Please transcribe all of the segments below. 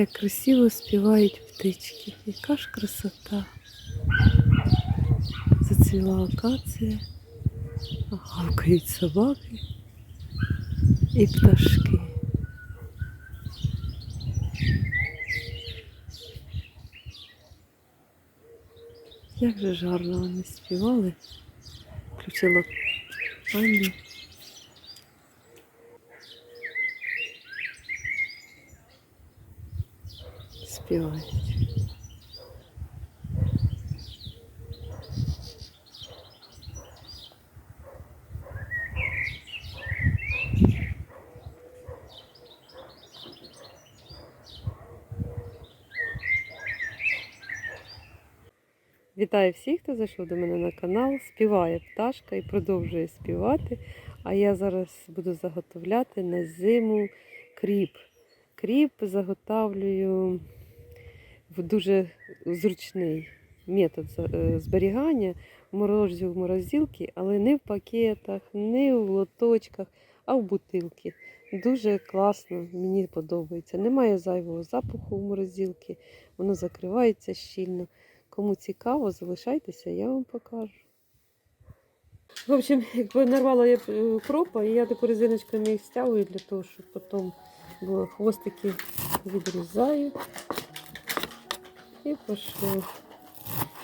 Як красиво співають птички. Яка ж красота. Зацвіла акація, гавкають собаки і пташки. Як же ж гарно вони співали. Включила Аню. Співають. Вітаю всіх, хто зайшов до мене на канал. Співає пташка і продовжує співати. А я зараз буду заготовляти на зиму кріп. Кріп заготовлюю в дуже зручний метод е, зберігання. Морожу в морозилки, але не в пакетах, не в лоточках, а в бутилки. Дуже класно, мені подобається. Немає зайвого запаху в морозилки, воно закривається щільно. Кому цікаво, залишайтеся, я вам покажу. В общем, якби нарвала я е, кропа, і я таку резиночками їх стягую для того, щоб потім було хвостики відрізаю. І пошло.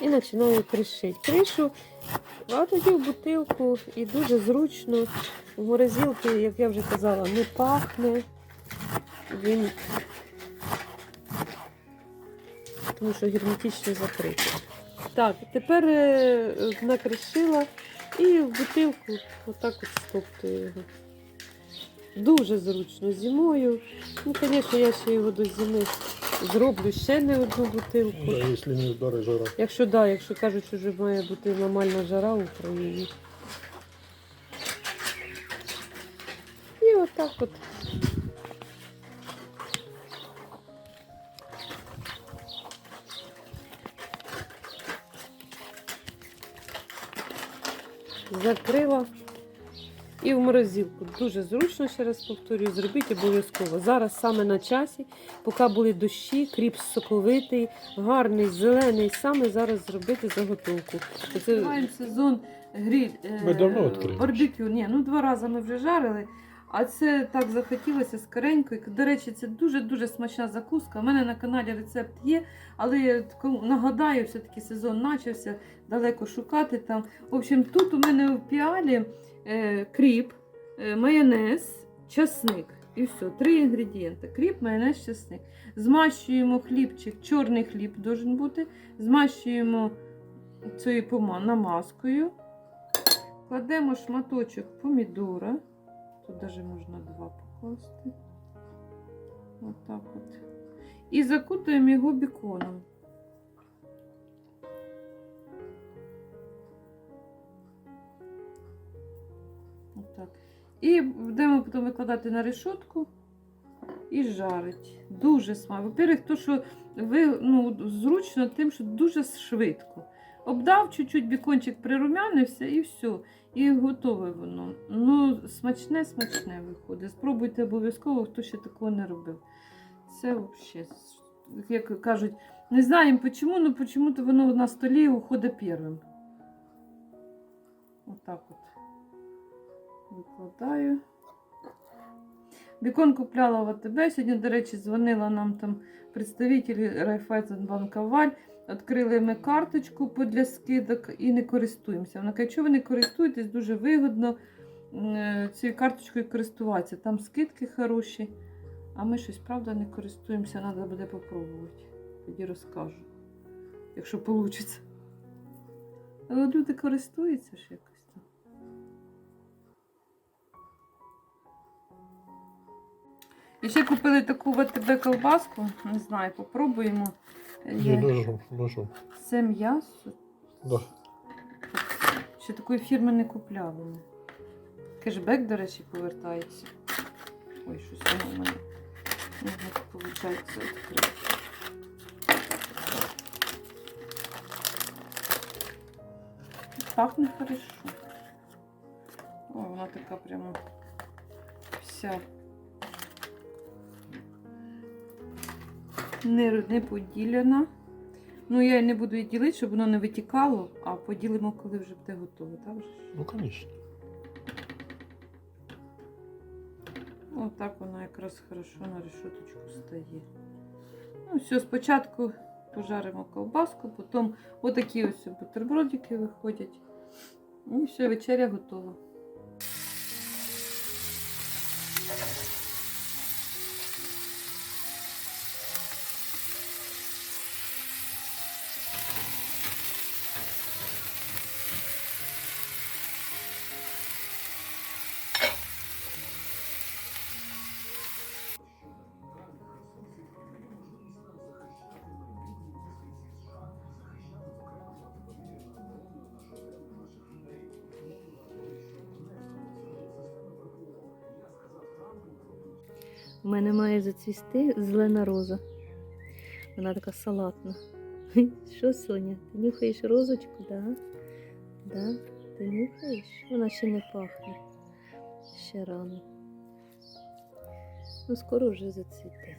І починаю кришити. Кришу, а тоді в бутилку і дуже зручно. В морозилці, як я вже казала, не пахне. Він тому що герметично закритий. Так, тепер е, накришила і в бутилку отак от стоптую його. Дуже зручно зимою. Ну, звісно, я ще його до зими зроблю ще не одну бутилку. Да, если не удари жара. Якщо да, якщо кажуть, що вже має бути нормальна жара в Україні. І отак от. Закрила. І в морозилку. Дуже зручно, ще раз повторюю, зробіть обов'язково. Зараз саме на часі, поки були дощі, кріп соковитий, гарний, зелений, саме зараз зробити заготовку. Це... Маємо сезон гриль. е, Ми давно відкрили. Барбекю. Ні, ну два рази ми вже жарили. А це так захотілося скоренько. До речі, це дуже-дуже смачна закуска. У мене на каналі рецепт є, але я нагадаю, все-таки сезон почався, далеко шукати там. В общем, тут у мене в піалі е, кріп, е, майонез, часник. І все, три інгредієнти. Кріп, майонез, часник. Змащуємо хлібчик, чорний хліб должен бути. Змащуємо цією намазкою. Кладемо шматочок помідора. Тут навіть можна два покласти. Отак от. І закутуємо його біконом. Отак. І будемо потім викладати на решетку і жарить. Дуже смачно. Во-первых, то, що ви ну, зручно тим, що дуже швидко. Обдав чуть-чуть бікончик прирумянився і все. І готове воно. Ну, смачне, смачне виходить. Спробуйте обов'язково, хто ще такого не робив. Це взагалі, як кажуть, не знаємо чому, але чому-то воно на столі уходить першим. Отак от. Викладаю. Бікон купляла в АТБ. Сьогодні, до речі, дзвонила нам там представитель Райфайзенбанка Валь. Відкрили ми карточку для скидок і не користуємося. Вона каже, якщо ви не користуєтесь, дуже вигодно е, цією карточкою користуватися. Там скидки хороші, а ми щось, правда, не користуємося, треба буде попробувати. Тоді розкажу, якщо вийде. Але люди користуються ж якось там. І ще купили таку в АТБ колбаску, не знаю, попробуємо. Я- ножом, ножом. Це м'ясо. Да. Ще такої фірми не купляли. Кешбек, до речі, повертається. Ой, щось воно в мене не виходить відкрити. Пахне хорошо. О, вона така прямо вся не, не поділена. Ну, я не буду її ділити, щоб воно не витікало, а поділимо, коли вже буде готове. Так? вже? Ну, звісно. Отак вона якраз хорошо на решеточку стає. Ну, все, спочатку пожаримо ковбаску, потім отакі ось бутербродики виходять. І все, вечеря готова. У мене має зацвісти зелена роза. Вона така салатна. Що, Соня? Ти нюхаєш розочку, да? Да? Ти нюхаєш? Вона ще не пахне. Ще рано. Ну, скоро вже зацвіте.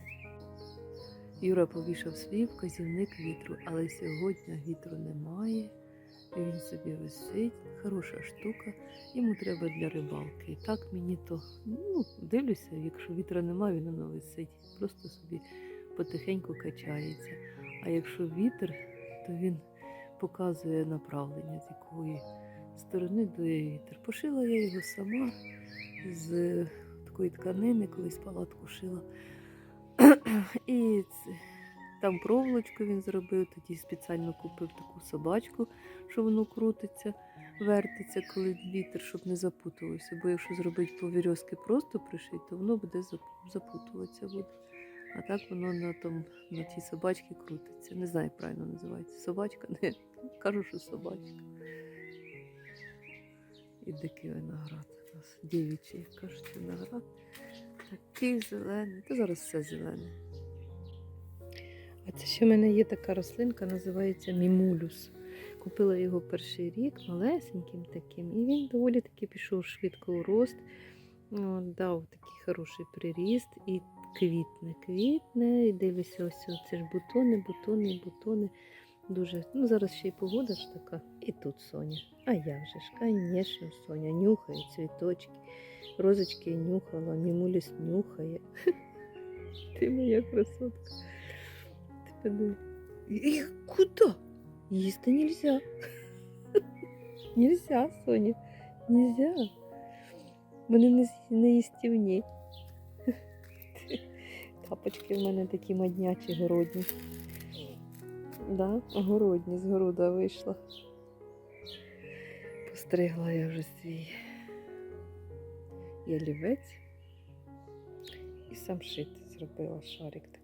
Юра повішав свій вказівник вітру, але сьогодні вітру немає. Він собі висить, хороша штука, йому треба для рибалки. І так мені то ну, дивлюся, якщо вітра немає, він воно висить. Просто собі потихеньку качається. А якщо вітер, то він показує направлення, з якої сторони дує вітер. Пошила я його сама з такої тканини, колись палатку шила. І це- там проволочку він зробив, тоді спеціально купив таку собачку, що воно крутиться, вертиться, коли вітер, щоб не запутувався. Бо якщо зробити по просто пришити, то воно буде запутуватися буде. А так воно на, том, на тій собачці крутиться. Не знаю, як правильно називається. Собачка? Не, кажу, що собачка. І дикий виноград. У нас дівчий, як кажуть, виноград. Такий зелений. Та зараз все зелене. А це ще в мене є така рослинка, називається мімулюс. Купила його перший рік, малесеньким таким, і він доволі таки пішов швидко у рост. От, дав такий хороший приріст і квітне, квітне, і дивлюся, ось це ж бутони, бутони, бутони. Дуже, ну зараз ще й погода ж така. І тут Соня. А я вже ж, звісно, Соня нюхає цвіточки. Розочки нюхала, мімуліс нюхає. Ти моя красотка. Ти подиви. І куди? Їсти нельзя. Нельзя, Соня. Нельзя. Вони не, їстівні. Тапочки в мене такі моднячі, городні. Да, городні, з города вийшла. Постригла я вже свій ялівець і самшит зробила шарик